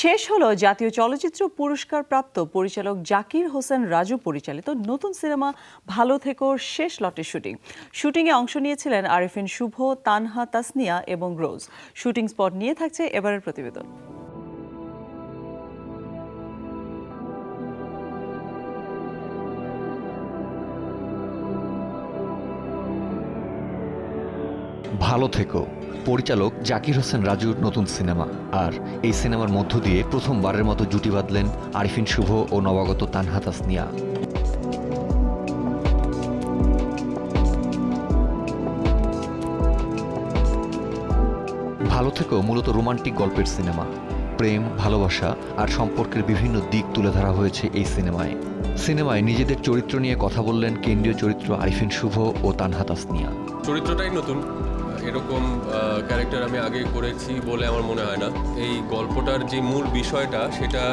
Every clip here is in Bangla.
শেষ হলো জাতীয় চলচ্চিত্র পুরস্কার প্রাপ্ত পরিচালক জাকির হোসেন রাজু পরিচালিত নতুন সিনেমা ভালো থেকো, শেষ লটের শুটিং। শুটিংয়ে অংশ নিয়েছিলেন আরিফিন শুভ, তানহা তাসনিয়া এবং রোজ। শুটিং স্পট নিয়ে থাকছে এবারের প্রতিবেদন। ভালো থেকো। পরিচালক জাকির হোসেন রাজুর নতুন সিনেমা। আর এই সিনেমার মধ্য দিয়ে প্রথমবারের মতো জুটি বাঁধলেন আরিফিন শুভ ও নবাগত তানহা তাসনিয়া। ভালো থেকেও মূলত রোমান্টিক গল্পের সিনেমা। প্রেম, ভালোবাসা আর সম্পর্কের বিভিন্ন দিক তুলে ধরা হয়েছে এই সিনেমায়। সিনেমায় নিজেদের চরিত্র নিয়ে কথা বললেন কেন্দ্রীয় চরিত্র আরিফিন শুভ ও তানহা তাসনিয়া। চরিত্রটাই নতুন। এরকম ক্যারেক্টার আমি আগে করেছি বলে আমার মনে হয় না। এই গল্পটার যে মূল বিষয়টা, সেটা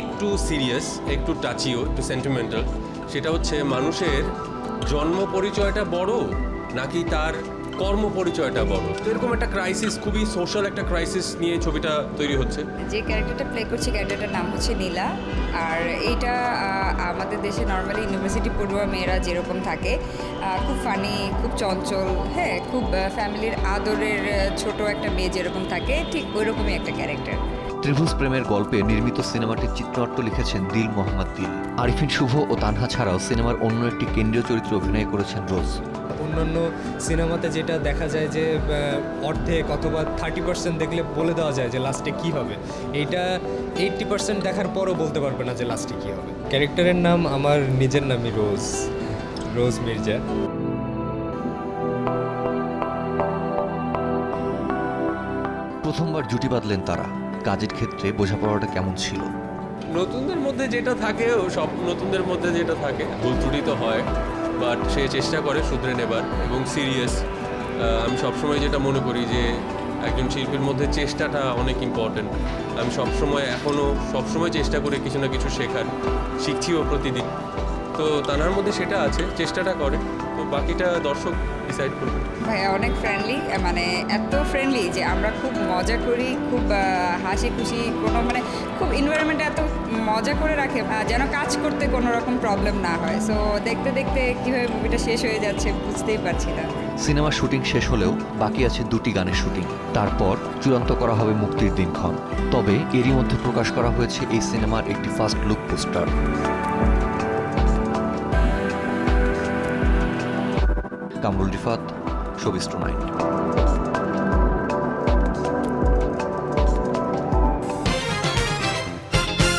একটু সিরিয়াস একটু টাচিও একটু সেন্টিমেন্টাল সেটা হচ্ছে, মানুষের জন্ম পরিচয়টা বড়, নাকি তার কর্ম পরিচয়টা বড় তো এরকম একটা ক্রাইসিস খুবই সোশ্যাল একটা ক্রাইসিস নিয়ে ছবিটা তৈরি হচ্ছে। যে ক্যারেক্টারটা প্লে করছি ক্যারেক্টারটার নাম হচ্ছে নীলা। আর এইটা আমাদের দেশে নর্মালি ইউনিভার্সিটি পড়ুয়া মেয়েরা যেরকম থাকে খুব ফানি খুব চঞ্চল হ্যাঁ খুব ফ্যামিলির আদরের ছোট একটা মেয়ে যেরকম থাকে ঠিক ওই রকমই একটা ক্যারেক্টার ত্রিভুজ প্রেমের গল্পে নির্মিত সিনেমাটির চিত্রনাট্য লিখেছেন দিল মোহাম্মদ দিল। আরিফিন শুভ ও তানহা ছাড়াও সিনেমার অন্য একটি কেন্দ্রীয় চরিত্রে অভিনয় করেছেন রোজ। অন্যান্য সিনেমাতে যেটা দেখা যায় যে অর্ধেক অথবা থার্টি পার্সেন্ট দেখলে বলে দেওয়া যায় যে লাস্টে কি হবে। এইটা এইট্টি পার্সেন্ট দেখার পরও বলতে পারবে না যে লাস্টে কি হবে। ক্যারেক্টারের নাম আমার নিজের নামই রোজ রোজ মির্জা। প্রথমবার জুটি বাঁধলেন তারা। কাজের ক্ষেত্রে বোঝাপড়াটা কেমন ছিল? নতুনদের মধ্যে যেটা থাকে ও সব নতুনদের মধ্যে যেটা থাকে ভুল ত্রুটি তো হয়। বাট সে চেষ্টা করে শুধরে নেবার এবং সিরিয়াস আমি সবসময় যেটা মনে করি যে একজন শিল্পীর মধ্যে চেষ্টাটা অনেক ইম্পর্টেন্ট আমি সবসময় এখনও সবসময় চেষ্টা করে কিছু না কিছু শেখার শিখছিও প্রতিদিন। তো তানার মধ্যে সেটা আছে চেষ্টাটা করে তো বাকিটা দর্শক ডিসাইড করবে। ভাইয়া অনেক ফ্রেন্ডলি মানে এত ফ্রেন্ডলি যে আমরা খুব মজা করি খুব আহ, হাসি খুশি কোনো মানে খুব এনভায়রনমেন্টে এত মজা করে রাখে যেন কাজ করতে কোনো রকম প্রবলেম না হয়। সো দেখতে দেখতে কীভাবে মুভিটা শেষ হয়ে যাচ্ছে বুঝতেই পারছি না। সিনেমার শুটিং শেষ হলেও বাকি আছে দুটি গানের শুটিং তারপর চূড়ান্ত করা হবে মুক্তির দিনক্ষণ। তবে এরই মধ্যে প্রকাশ করা হয়েছে এই সিনেমার একটি first look poster Kamrul Rifat শোবিস্ট্র night